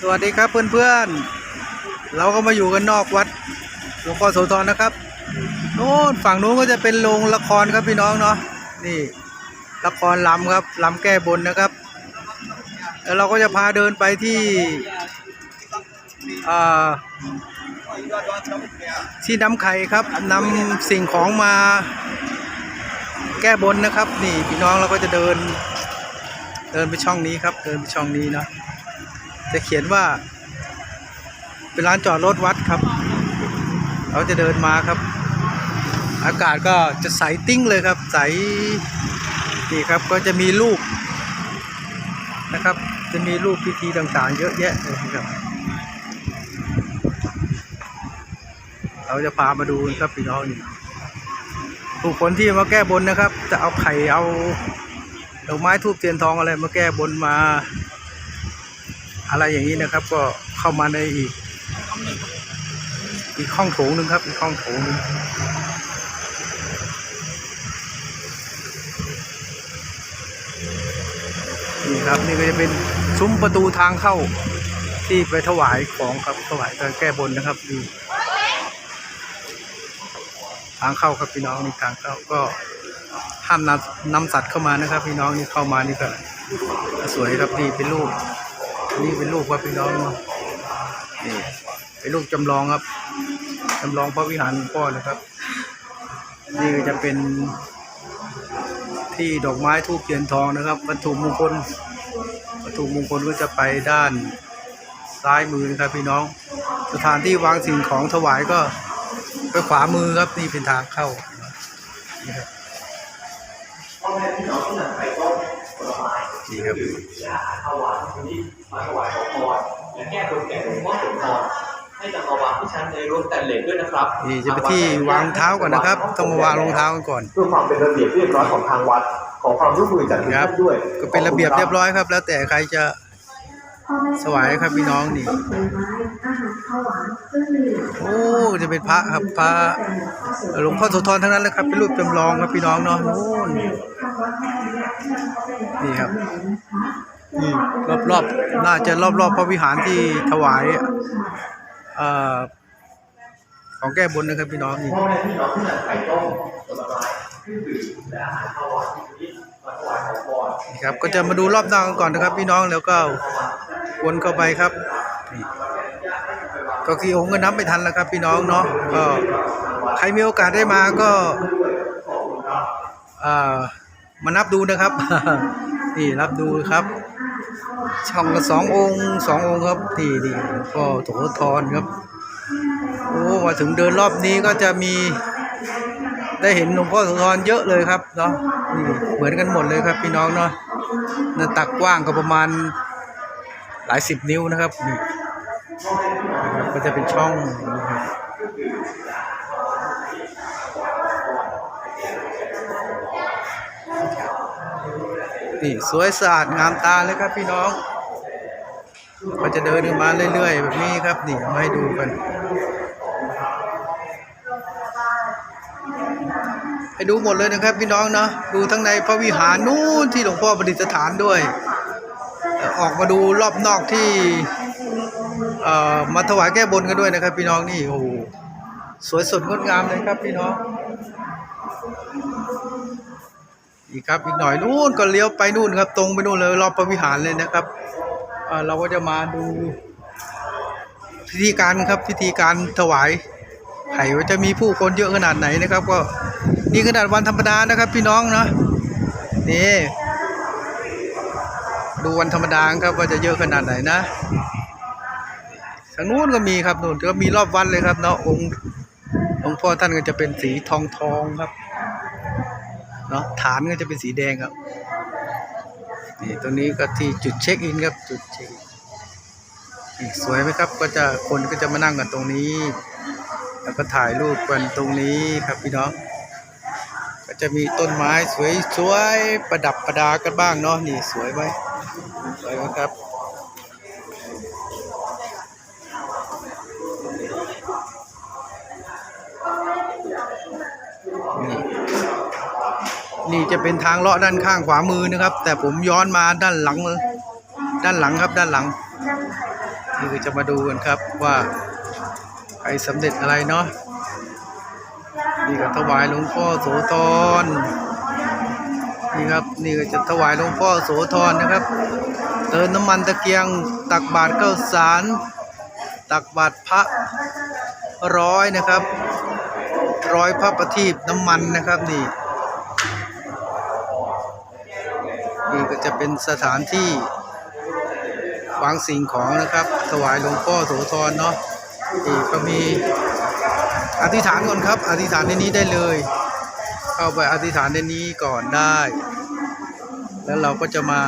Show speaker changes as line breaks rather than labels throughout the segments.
สวัสดีครับเพื่อนๆ เราก็มาอยู่กันนอกวัดหลวงพ่อโสธรนะครับโน้นฝั่งนู้นก็จะเป็นโรงละครครับพี่น้องเนาะนี่ละครลำครับลำแก้บนนะครับ แล้วเราก็จะพาเดินไปที่ที่น้ำไข่ครับนำสิ่งของมาแก้บนนะครับ นี่พี่น้องเราก็จะเดิน เดินไปช่องนี้ครับ เดินไปช่องนี้เนาะ จะเขียนว่า เป็นร้านจอดรถวัดครับ เราจะเดินมาครับ อากาศก็จะใสติ้งเลยครับ ใสนี่ครับก็จะมีรูปนะครับ จะมีรูปพิธีต่างๆ เยอะแยะเลยครับ เราจะพามาดูครับพี่น้องนี่ผู้คนที่มาแก้บนนะครับ จะเอาไข่เอาดอกไม้ทูบเทียนทองอะไรมาแก้บนมา อะไรอย่างนี้นะครับ ก็เข้ามาในอีก อีกห้องโถงหนึ่งครับ อีกห้องโถงหนึ่งนี่ครับนี่ก็จะเป็นซุ้มประตูทางเข้าที่ไปถวายของครับถวายการแก้บนนะครับนี่ทางเข้าครับพี่น้องนี่ทางเข้าก็ห้ามนำนำสัตว์เข้ามานะครับ พี่น้องนี่เข้ามานี่ก็สวยครับนี่เป็นรูป นี่เป็นรูปครับพี่น้องเนี่เป็นรูปจำลองครับจำลองพระวิหารหลวงพ่อนะครับ นี่จะเป็น ที่ดอกไม้ทูบเทียนทองนะครับ วัตถุมงคลวัตถุมงคลก็จะไปด้านซ้ายมือนะครับพี่น้อง สถานที่วางสิ่งของถวายก็ไปขวามือครับนี่เป็นทางเข้านี่ครับ ครับ
ถวายวันนี้มาถวายขอพรและแก้บนแก่หลวงพ่อโสธรให้จักรวาลที่ชั้นในรวมแต่เหล็กด้วยนะครับ
นี่จะไปที่วางเท้าก่อนนะครับ ต้องมาวางรองเท้ากันก่อน
เพื่อความเป็นระเบียบเรียบร้อยของทางวัดขอความร่วมมือจากทุก
ครั
ท่า
บ
นด้วย
ก็เป็นระเบียบเรียบร้อยครับ แล้วแต่ใครจะ สวายครับพี่น้องนี่โอ้จะเป็นพระครับพระหลวงพ่อโสธรทั้งนั้นเลยครับเป็นรูปจำลองครับพี่น้องเนาะนู่นนี่ครับรอบรอบๆน่าจะรอบรอบๆพระวิหารที่ถวายอ่อของแก้บนนะครับพี่น้องนี่
ครื่องดื่มและอาหารข้าวหวานที่นี้มาถวายขอพร
นี่ครับก็จะมาดูรอบนอกกันก่อนนะครับพี่น้องแล้วก็ วนเข้าไปครับก็คือองค์ก็นับไม่ทันแล้วครับ พี่น้องเนาะก็ใครมีโอกาสได้มาก็มานับดูนะครับนี่นับดูครับ ช่องละสององค์สององค์ครับนี่นี่ก็โถทอนครับโอ้มาถึงเดินรอบนี้ก็จะมีได้เห็นหลวงพ่อโสธรเยอะเลยครับเนาะนี่เหมือนกันหมดเลยครับ พี่น้องเนาะหน้าตักกว้างก็ประมาณ หลายสิบนิ้วนะครับนี่ก็จะเป็นช่องนะครับนี่สวยสะอาดงามตาเลยครับพี่น้อง ก็จะเดินมาเรื่อยๆ แบบนี้ครับนี่มาให้ดูกันให้ดูหมดเลยนะครับพี่น้องเนาะดูทั้งในพระวิหารนู้นที่หลวงพ่อประดิษฐานด้วย ออกมาดูรอบนอกที่เอ่อมาถวายแก้บนกันด้วยนะครับ พี่น้องนี่โอ้โหสวยสดงดงามเลยครับพี่น้องอีกครับอีกหน่อยนู่นก็เลี้ยวไปนู่นครับ ตรงไปนู่นเลยรอบพระวิหารเลยนะครับเราก็จะมาดูพิธีการครับพิธีการถวายไข่ว่าจะมีผู้คนเยอะขนาดไหนนะครับ ก็นี่ขนาดวันธรรมดานะครับ พี่น้องเนาะนี่ ดูวันธรรมดาครับว่าจะเยอะขนาดไหนนะทางนู้นก็มีครับนู่นก็มีรอบวันเลยครับเนาะองค์หลวงพ่อท่านก็จะเป็นสีทองทองครับเนาะฐานก็จะเป็นสีแดงครับนี่ตรงนี้ก็ที่จุดเช็คอินครับจุดเช็คอินนี่สวยไหมครับ ก็จะคนก็จะมานั่งกันตรงนี้ แล้วก็ถ่ายรูปกันตรงนี้ครับพี่น้องก็จะมีต้นไม้สวยๆประดับประดากันบ้างเนาะนี่สวยไหม ไหมครับนี่จะเป็นทางเลาะด้านข้างขวามือนะครับ แต่ผมย้อนมาด้านหลังด้านหลังครับด้านหลัง นี่ก็จะมาดูกันครับว่าใครสำเร็จอะไรเนาะนี่ก็ถวายหลวงพ่อโสธร นี่ครับนี่ก็จะถวายหลวงพ่อโสธรนะครับ เติมน้ำมันตะเกียงตักบาตรเก้าสาร ตักบาตรพระร้อยนะครับ ร้อยพระประทีปน้ำมันนะครับนี่นี่ก็จะเป็นสถานที่วางสิ่งของนะครับ ถวายหลวงพ่อโสธรเนาะนี่ก็มีอธิษฐานก่อนครับ อธิษฐานในนี้ได้เลย เข้าไปอธิษฐานในนี้ก่อนได้ แล้วเราก็จะมา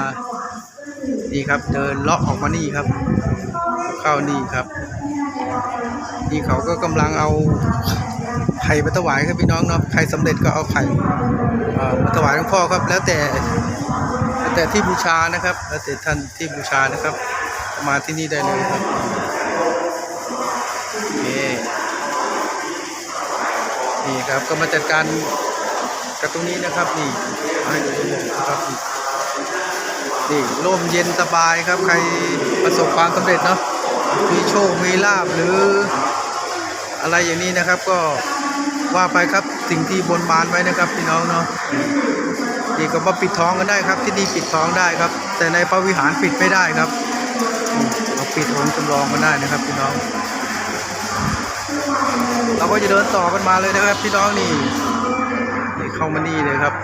นี่ครับเดินเลาะออกมานี่ครับ เข้านี่ครับ นี่เขาก็กำลังเอาไข่มาถวายครับพี่น้องเนาะใครสำเร็จก็เอาไข่มาถวายหลวงพ่อครับ แล้วแต่แต่ที่บูชานะครับ แล้วแต่ท่านที่บูชานะครับ มาที่นี่ได้เลยครับนี่นี่ครับก็มาจัดการ กับตรงนี้นะครับนี่ให้ดูตรงนี้นะครับนี่ร่มเย็นสบายครับใครประสบความสำเร็จเนาะมีโชคมีลาบหรืออะไรอย่างนี้นะครับก็ว่าไปครับสิ่งที่บนบานไว้นะครับพี่น้องเนาะนี่ก็มาปิดทองกันได้ครับ ที่นี่ปิดท้องได้ครับ แต่ในพระวิหารปิดไม่ได้ครับเราปิดองค์จำลองกันได้นะครับพี่น้อง เราก็จะเดินต่อกันมาเลยนะครับพี่น้องนี่ เข้ามานี่เลยครับ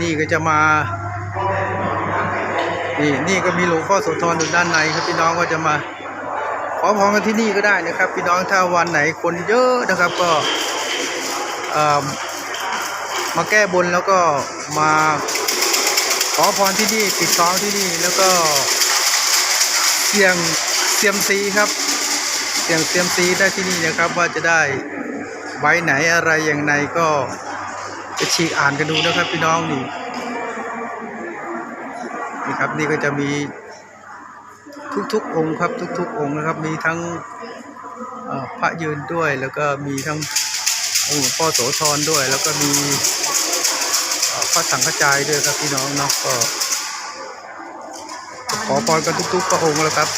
นี่ก็จะมานี่นี่ก็มีหลวงพ่อโสธรอยู่ด้านในครับพี่น้องก็จะมาขอพรกันที่นี่ก็ได้นะครับ พี่น้องถ้าวันไหนคนเยอะนะครับก็มาแก้บนแล้วก็มาขอพรที่นี่ปิดท้องที่นี่แล้วก็เสี่ยงเซียมซีครับเสี่ยงเซียมซีได้ที่นี่นะครับว่าจะได้ใบไหนอะไรอย่างไรก็ จะฉีกอ่านกันดูนะครับพี่น้องนี่นี่ครับนี่ก็จะมีทุกๆองค์ครับทุกๆองค์นะครับ มีทั้งพระยืนด้วยแล้วก็มีทั้งองค์พ่อโสธรด้วย แล้วก็มีพระสังฆจายด้วยครับพี่น้องเนาะก็ ขอพรกันทุกๆพระองค์แล้วครับ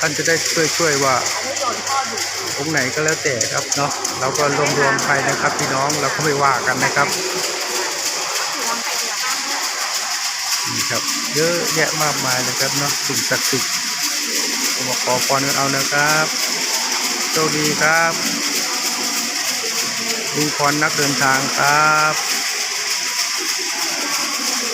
ท่านจะได้ช่วยช่วยๆว่า องค์ไหนก็แล้วแต่ครับเนาะเราก็รวมรวมไปนะครับ พี่น้องเราก็ไม่ว่ากันนะครับนี่ครับ เยอะแยะมากมายนะครับเนาะสิ่งศักดิ์สิทธิ์ก็มาขอพรกันเอานะครับโชคดีครับลุงพรนักเดินทางครับ